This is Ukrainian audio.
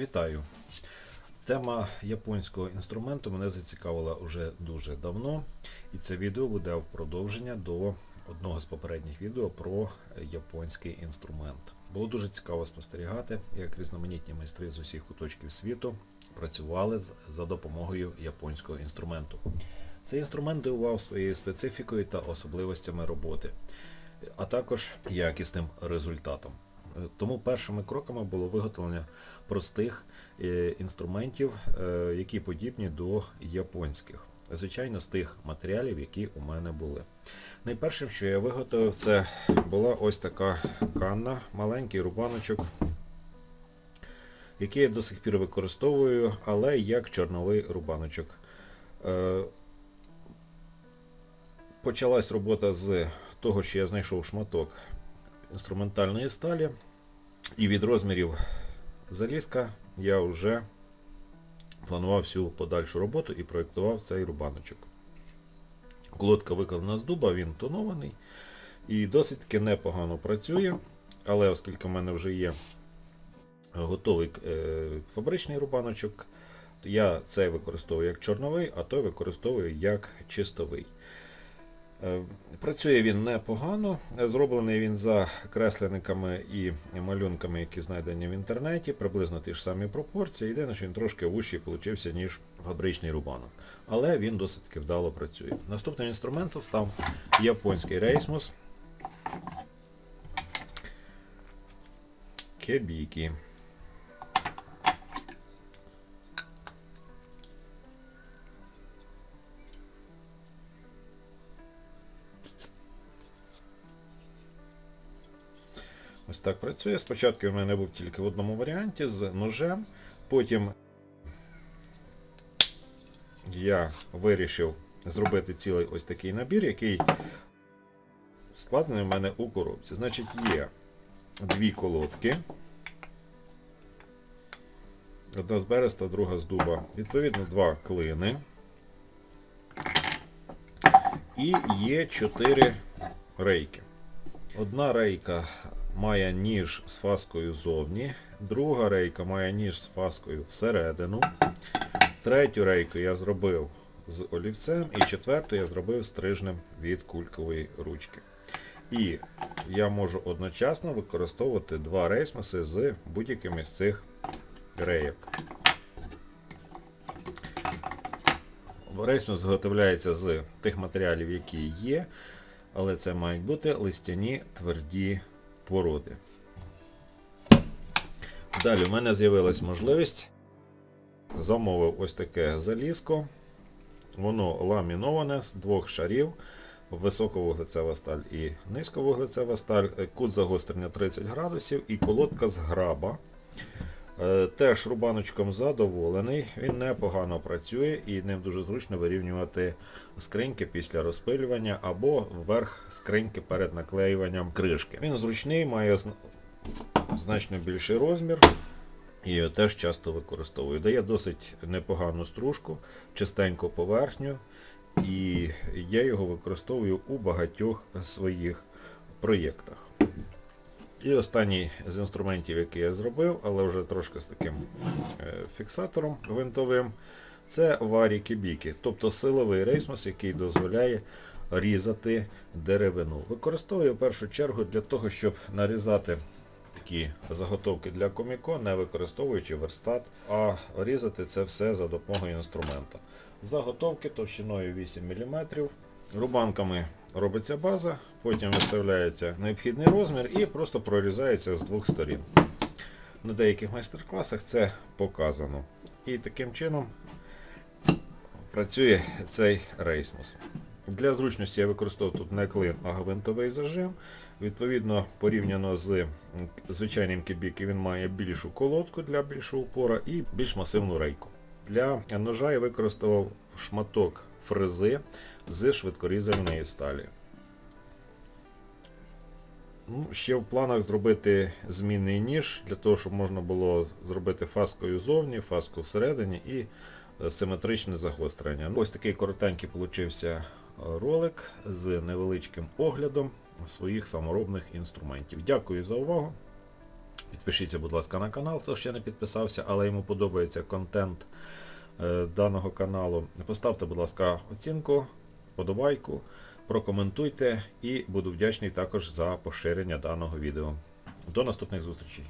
Вітаю! Тема японського інструменту мене зацікавила вже дуже давно, і це відео буде в продовження до одного з попередніх відео про японський інструмент. Було дуже цікаво спостерігати, як різноманітні майстри з усіх куточків світу працювали за допомогою японського інструменту. Цей інструмент дивував своєю специфікою та особливостями роботи, а також якісним результатом. Е, Тому першими кроками було виготовлення простих е, інструментів, е, які подібні до японських. Звичайно, з тих матеріалів, які у мене були. Найпершим, що я виготовив, це була ось така канна, маленький рубаночок, який я до сих пір використовую, але як чорновий рубаночок. Почалась робота з того, що я знайшов шматок інструментальної сталі, і від розмірів залізка я вже планував всю подальшу роботу і проєктував цей рубаночок. Колодка виконана з дуба, він тонований і досить таки непогано працює. Але оскільки в мене вже є готовий е, фабричний рубаночок, то я цей використовую як чорновий, а той використовую як чистовий. Е, Працює він непогано. Е, Зроблений він за кресленниками і малюнками, які знайдені в інтернеті, приблизно ті ж самі пропорції. Єдине, що він трошки вущий получився, ніж фабричний рубанок. Але він досить вдало працює. Наступним інструментом став японський рейсмус Кебікі. Ось так працює. Спочатку в мене був тільки в одному варіанті з ножем. Потім я вирішив зробити цілий ось такий набір, який складений в мене у коробці. Значить, є дві колодки. Одна з береста, друга з дуба. Відповідно, два клини. І є чотири рейки. Одна рейка має ніж з фаскою ззовні, друга рейка має ніж з фаскою всередину. Третю рейку я зробив з олівцем, і четверту я зробив стрижнем від кулькової ручки. І я можу одночасно використовувати два рейсмуси з будь-якими з цих рейок. Рейсмус зготовляється з тих матеріалів, які є, але це мають бути листяні тверді породи. Далі в мене з'явилась можливість. Замовив ось таке залізко. Воно ламіноване з двох шарів. Високовуглецева сталь і низьковуглецева сталь. Кут загострення 30 градусів і колодка з граба. Е, Теж рубаночком задоволений, він непогано працює і ним дуже зручно вирівнювати скриньки після розпилювання або вверх скриньки перед наклеюванням кришки. Він зручний, має значно більший розмір і його теж часто використовую. Дає досить непогану стружку, чистеньку поверхню, і я його використовую у багатьох своїх проєктах. І останній з інструментів, який я зробив, але вже трошки з таким е, фіксатором гвинтовим, це варі кібіки, тобто силовий рейсмус, який дозволяє різати деревину. Використовую в першу чергу для того, щоб нарізати такі заготовки для коміко, не використовуючи верстат, а різати це все за допомогою інструмента. Заготовки товщиною 8 мм. Рубанками робиться база, потім виставляється необхідний розмір і просто прорізається з двох сторін. На деяких майстер-класах це показано. І таким чином працює цей рейсмус. Для зручності я використовую тут не клин, а гвинтовий зажим. Відповідно, порівняно з звичайним кібіки, він має більшу колодку для більшого упора і більш масивну рейку. Для ножа я використовував шматок фрези з швидкорізальної сталі. Ну, ще в планах зробити змінний ніж, для того, щоб можна було зробити фаскою зовні, фаску всередині і е, симетричне загострення. Ну, Ось такий коротенький получився ролик з невеличким оглядом своїх саморобних інструментів. Дякую за увагу. Підпишіться, будь ласка, на канал, хто ще не підписався, але йому подобається контент е, даного каналу. Поставте, будь ласка, оцінку, подобайку, прокоментуйте і буду вдячний також за поширення даного відео. До наступних зустрічей!